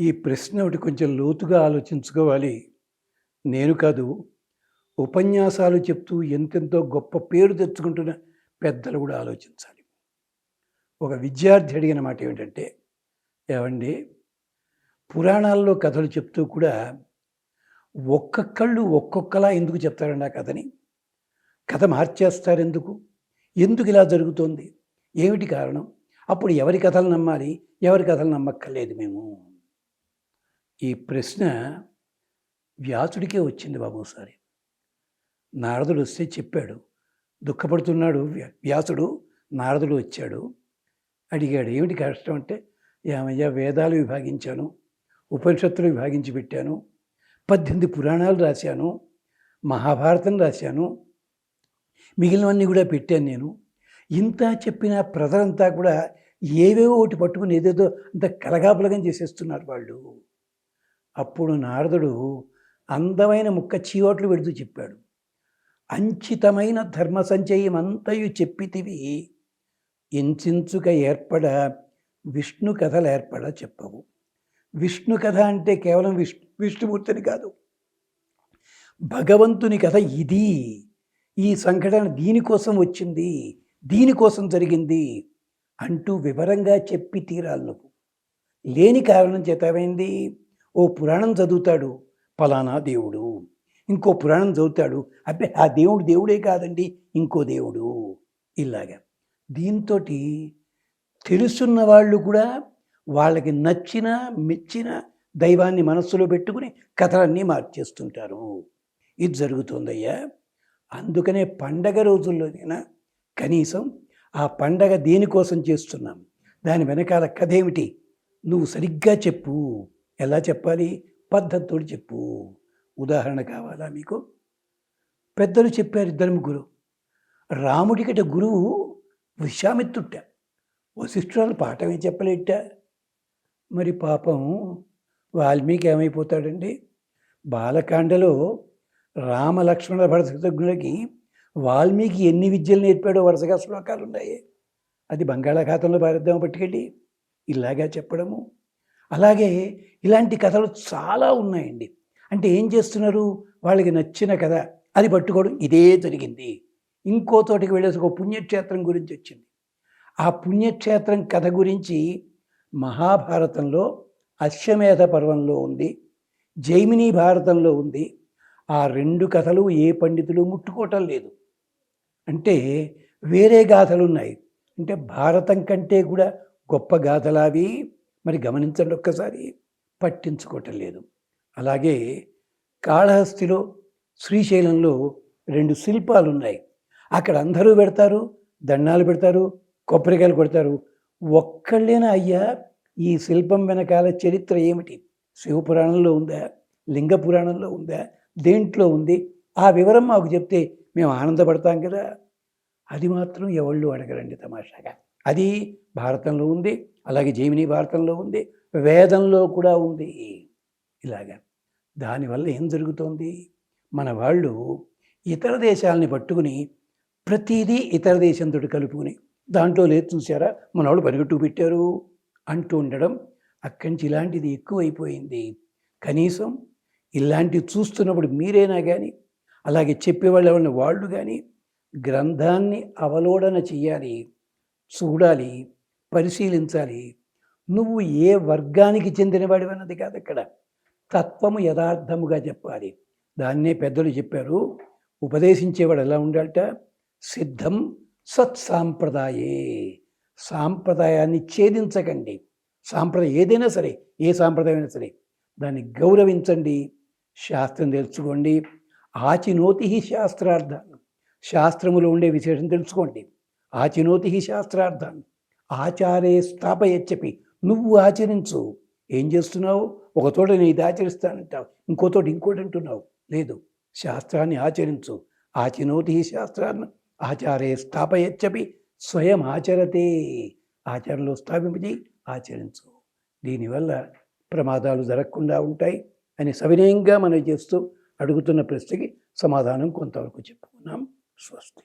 ఈ ప్రశ్న ఒకటి కొంచెం లోతుగా ఆలోచించుకోవాలి. నేను కాదు ఉపన్యాసాలు చెప్తూ ఎంతెంతో గొప్ప పేరు తెచ్చుకుంటున్న పెద్దలు కూడా ఆలోచించాలి. ఒక విద్యార్థి అడిగిన మాట ఏమిటంటే ఏమండి పురాణాల్లో కథలు చెప్తూ కూడా ఒక్కొక్కళ్ళు ఒక్కొక్కలా ఎందుకు చెప్తారండి ఆ కథని? కథ మార్చేస్తారు ఎందుకు? ఎందుకు ఇలా జరుగుతోంది? ఏమిటి కారణం? అప్పుడు ఎవరి కథలు నమ్మాలి? ఎవరి కథలు నమ్మక్కర్లేదు మేము. ఈ ప్రశ్న వ్యాసుడికే వచ్చింది బాబు ఒకసారి. నారదుడు వస్తే చెప్పాడు దుఃఖపడుతున్నాడు వ్యాసుడు నారదుడు వచ్చాడు. అడిగాడు ఏమిటి కష్టం అంటే? ఏమయ్యా వేదాలు విభాగించాను ఉపనిషత్తులు విభాగించి పెట్టాను పద్దెనిమిది పురాణాలు రాశాను మహాభారతం రాశాను మిగిలినవన్నీ కూడా పెట్టాను నేను. ఇంత చెప్పిన ప్రజలంతా కూడా ఏవేవో ఒకటి పట్టుకుని ఏదేదో అంత కలగాపులగం చేసేస్తున్నారు వాళ్ళు. అప్పుడు నారదుడు అందమైన ముక్క చీవట్లు పెడుతూ చెప్పాడు. అంచితమైన ధర్మ సంచయమంతయు చెప్పితివి ఇంచుక ఏర్పడ విష్ణు కథలు ఏర్పడ చెప్పవు. విష్ణు కథ అంటే కేవలం విష్ణు విష్ణుమూర్తిని కాదు. భగవంతుని కథ ఇది ఈ సంఘటన దీనికోసం వచ్చింది దీనికోసం జరిగింది అంటూ వివరంగా చెప్పి తీరాలి నువ్వు. లేని కారణం చేత ఏమైంది? ఓ పురాణం చదువుతాడు ఫలానా దేవుడు. ఇంకో పురాణం చదువుతాడు అబ్బే ఆ దేవుడు దేవుడే కాదండి ఇంకో దేవుడు. ఇలాగా. దీంతో తెలుసున్న వాళ్ళు కూడా వాళ్ళకి నచ్చిన మెచ్చిన దైవాన్ని మనస్సులో పెట్టుకుని కథలన్నీ మార్చేస్తుంటారు. ఇది జరుగుతుందయ్యా. అందుకనే పండగ రోజుల్లోనైనా కనీసం ఆ పండగ దేనికోసం చేస్తున్నాం? దాని వెనకాల కథ ఏమిటి? నువ్వు సరిగ్గా చెప్పు. ఎలా చెప్పాలి? పద్ధతితో చెప్పు. ఉదాహరణ కావాలా మీకు? పెద్దలు చెప్పారు ఇద్దరు ముగ్గురు. రాముడికిట గురువు విశ్వామిత్రుట వశిష్ఠురాలు పాఠమే చెప్పలేట మరి పాపం వాల్మీకి ఏమైపోతాడండి? బాలకాండలో రామ లక్ష్మణ భరతజ్ఞులకి వాల్మీకి ఎన్ని విద్యలు నేర్పాడో వరుసగా శ్లోకాలు ఉన్నాయి అది బంగాళాఖాతంలో పారిద్దాం పట్టుకెళ్ళి ఇలాగా చెప్పడము. అలాగే ఇలాంటి కథలు చాలా ఉన్నాయండి. అంటే ఏం చేస్తున్నారు? వాళ్ళకి నచ్చిన కథ అది పట్టుకోవడం ఇదే జరిగింది. ఇంకో తోటికి వెళ్ళేసి ఒక పుణ్యక్షేత్రం గురించి వచ్చింది. ఆ పుణ్యక్షేత్రం కథ గురించి మహాభారతంలో అశ్వమేధ పర్వంలో ఉంది. జైమిని భారతంలో ఉంది. ఆ రెండు కథలు ఏ పండితులు ముట్టుకోవటం లేదు. అంటే వేరే గాథలు ఉన్నాయి అంటే భారతం కంటే కూడా గొప్ప గాథలు అవి. మరి గమనించండి ఒక్కసారి పట్టించుకోవటం లేదు అలాగే కాళహస్తిలో శ్రీశైలంలో రెండు శిల్పాలు ఉన్నాయి అక్కడ అందరూ పెడతారు దండాలు పెడతారు కొబ్బరికాయలు కొడతారు. ఒక్కళ్ళేనా అయ్యా ఈ శిల్పం వెనకాల చరిత్ర ఏమిటి? శివపురాణంలో ఉందా? లింగ పురాణంలో ఉందా? దేంట్లో ఉంది? ఆ వివరం మాకు చెప్తే మేము ఆనందపడతాం కదా. అది మాత్రం ఎవళ్ళు అడగరండి తమాషాగా. అది భారతంలో ఉంది అలాగే జైమిని భారతంలో ఉంది వేదంలో కూడా ఉంది. ఇలాగా దానివల్ల ఏం జరుగుతోంది? మన వాళ్ళు ఇతర దేశాలని పట్టుకుని ప్రతిదీ ఇతర దేశంతో కలుపుకుని దాంట్లో లేదు చూసారా మన వాళ్ళు పరిగెట్టు పెట్టారు అంటూ ఉండడం అక్కడి నుంచి ఇలాంటిది ఎక్కువైపోయింది. కనీసం ఇలాంటివి చూస్తున్నప్పుడు మీరైనా కానీ అలాగే చెప్పేవాళ్ళు ఎవరిని వాళ్ళు కానీ గ్రంథాన్ని అవలోడన చెయ్యాలి. చూడాలి పరిశీలించాలి. నువ్వు ఏ వర్గానికి చెందినవాడివన్నది కాదు ఇక్కడ. తత్వము యథార్థముగా చెప్పాలి. దాన్నే పెద్దలు చెప్పారు. ఉపదేశించేవాడు ఎలా ఉండాలట? సిద్ధం సత్సాంప్రదాయే. సాంప్రదాయాన్ని ఛేదించకండి. సాంప్రదాయం ఏదైనా సరే ఏ సాంప్రదాయమైనా సరే దాన్ని గౌరవించండి. శాస్త్రం తెలుసుకోండి. ఆచినోతి శాస్త్రార్థాలు శాస్త్రములో ఉండే విశేషం తెలుసుకోండి. ఆచినోతి శాస్త్రార్థాన్ని ఆచారే స్థాపయచ్చపి. నువ్వు ఆచరించు. ఏం చేస్తున్నావు? ఒక తోట నేను ఇది ఆచరిస్తానంటావు. ఇంకో తోట ఇంకోటి అంటున్నావు. లేదు. శాస్త్రాన్ని ఆచరించు. ఆచినోతి శాస్త్రాన్ని ఆచారే స్థాపయచ్చపి. స్వయం ఆచరతే. ఆచరణలో స్థాపించి ఆచరించు. దీనివల్ల ప్రమాదాలు జరగకుండా ఉంటాయి అని సవినయంగా మనం చేస్తూ అడుగుతున్న ప్రశ్నకి సమాధానం కొంతవరకు చెప్పుకున్నాం. స్వస్తి.